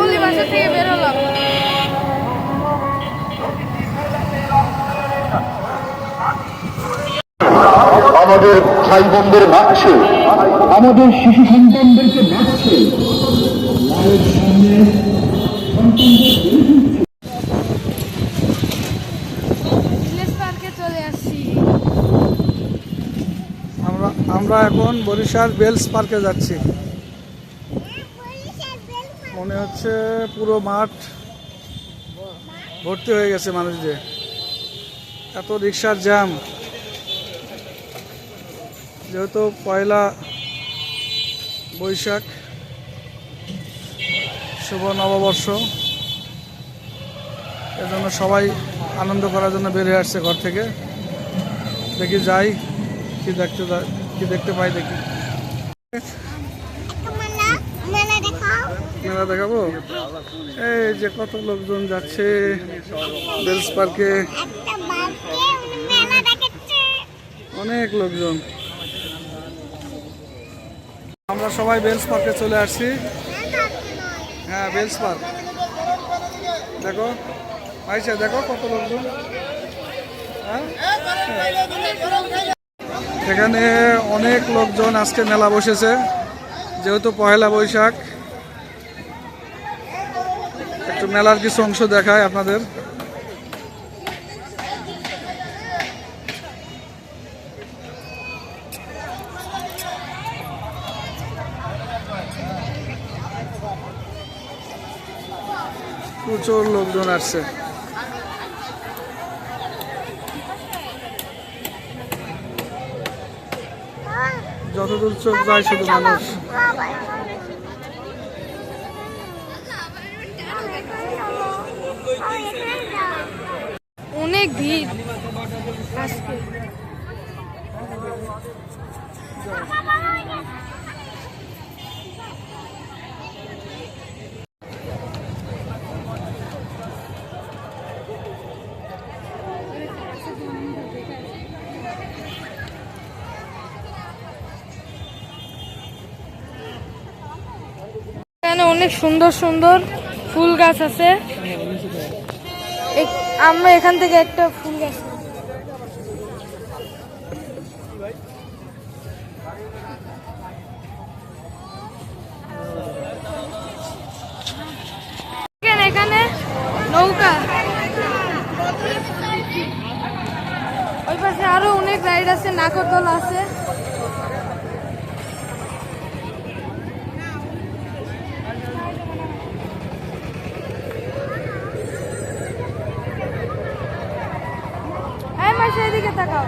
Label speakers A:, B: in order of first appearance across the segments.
A: বলি বাসা থেকে বেরোলাম।
B: আমাদের ভাই বোনদের মারছে আমাদের শিশু সন্তানদেরকে মারছে
C: আমরা আমরা এখন বরিশাল বেলস পার্কে যাচ্ছি। মনে হচ্ছে পুরো মাঠ ভর্তি হয়ে গেছে মানুষদের। এত রিক্সার জ্যাম। যেহেতু পয়লা বৈশাখ, শুভ নববর্ষ, এজন্য সবাই আনন্দ করার জন্য বের হয়ে আসছে ঘর থেকে। দেখি যাই, কি দেখতে যা- কি দেখতে পাই দেখি। মেলা দেখাবো? এই যে কত লোকজন যাচ্ছে। বেলস পার্কে অনেক লোকজন। আমরা সবাই বেলস পার্কে চলে আসছি। হ্যাঁ বেলস পার্ক। দেখো। আইসা দেখো কত লোকজন। হ্যাঁ? এখানে অনেক লোকজন আজকে মেলা বসেছে, যেহেতু পয়লা বৈশাখ একটু মেলার কিছু অংশ দেখায় আপনাদের। প্রচুর লোকজন আসছে। যতদূর চোখ যায় শুধু মানুষ।
A: অনেক ভিড়। আজকে। এখানে অনেক সুন্দর সুন্দর ফুল গাছ আছে। আমরা এখান থেকে একটা ফুল গাছ এখানে নৌকা। আরও অনেক রাইড আছে নাকরদোলা আছে। মাসে এদিকে তাকাও।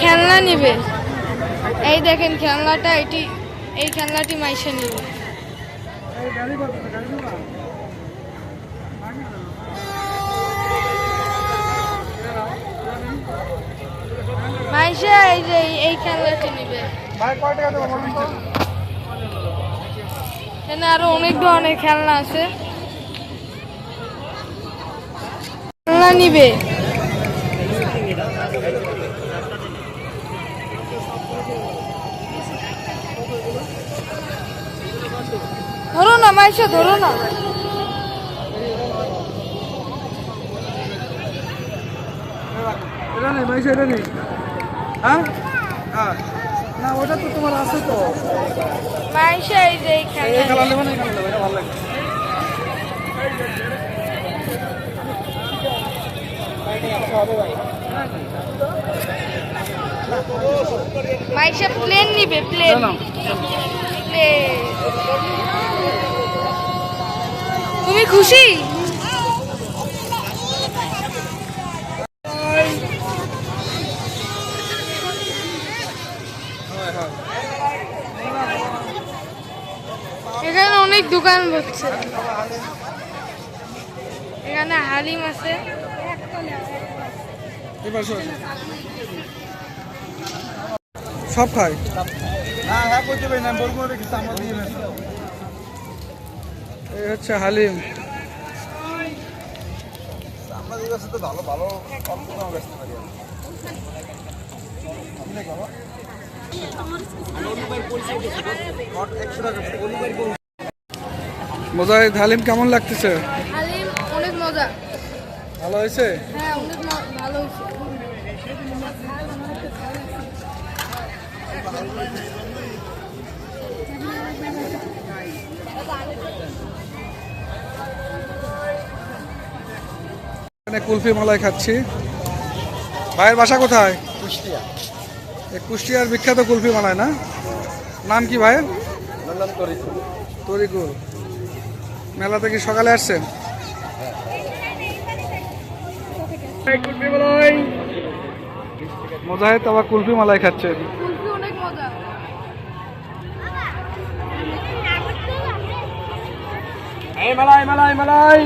A: খেলনা নিবে। এই দেখেন খেলনাটা এটি এই খেলনাটি মাইসে নিবে। যে এই- নিবে এখানে আরও অনেক ধরনের খেলনা আছে খেলনা নিবে ধরো না মাইশা ধরো না
C: এটা নেই ভাই সেটা নেই হ্যাঁ? হ্যাঁ। না ওটা তো তোমার আছে তো।
A: মাইশা এই যে এই
C: এই
A: খেলনা
C: খেলা নেবে না এই খেলা নেবে ভালো লাগে।
A: মাইশা প্লেন নিবে প্লেন প্লেন তুমি খুশি? এখানে অনেক দোকান বসছে এখানে হালিম আছে।
C: সব খাই।
D: হ্যাঁ হ্যাঁ।
C: এই হচ্ছে হালিম।
D: আমাদের ভালো ভালো পারি
C: মোজাহিদ হালিম কেমন লাগতেছে?
A: হালিম অনেক মজা।
C: ভালো হয়েছে?
A: হ্যাঁ অনেক ভালো হয়েছে।
C: কুলফি মালাই খাচ্ছি। ভাইয়ের বাসা কোথায়?
D: কুষ্টিয়া।
C: কুষ্টিয়ার বিখ্যাত কুলফি মালাই না? নাম কি ভাইয়ের? তরিকুল। মেলাতে কি সকালে আসছেন? মোজাহিদ আবার কুলফি মালাই খাচ্ছে।
A: কুলফি
D: এই মালাই মালাই মালাই।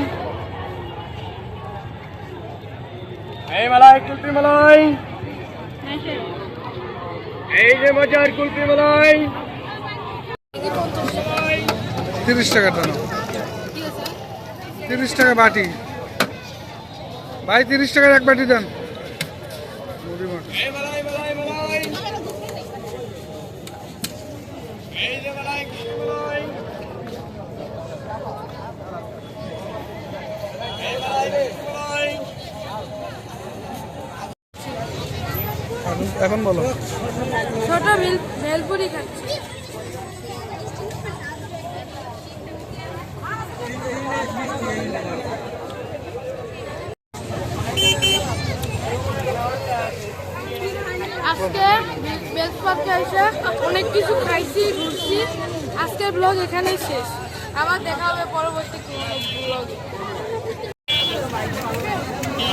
D: এই মালাই কুলপি মালাই। এই যে মজার কুলপি মালাই।
C: তিরিশ টাকা টানো। তিরিশ টাকা বাটি। ভাই তিরিশ টাকার এক বাটি দেন।
D: এই যে মালাই কুলপি মালাই এই মালাই কুলপি মালাই
C: এখন- বলো।
A: ছোট মিল ভেলপুরি খাচ্ছি। আজকে বেলস পার্কে এসে অনেক কিছু খাইছি ঘুরছি। আজকের ব্লগ এখানেই শেষ। আবার দেখা হবে পরবর্তী ব্লগে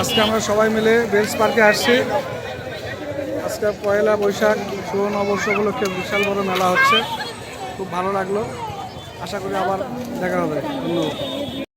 C: আজকে আমরা সবাই মিলে বেলস পার্কে আসছি। আজকে পয়লা বৈশাখ সুবর্ণ নববর্ষ উপলক্ষে বিশাল বড় মেলা হচ্ছে। খুব ভালো লাগল। আশা করি আবার দেখা হবে। ধন্যবাদ।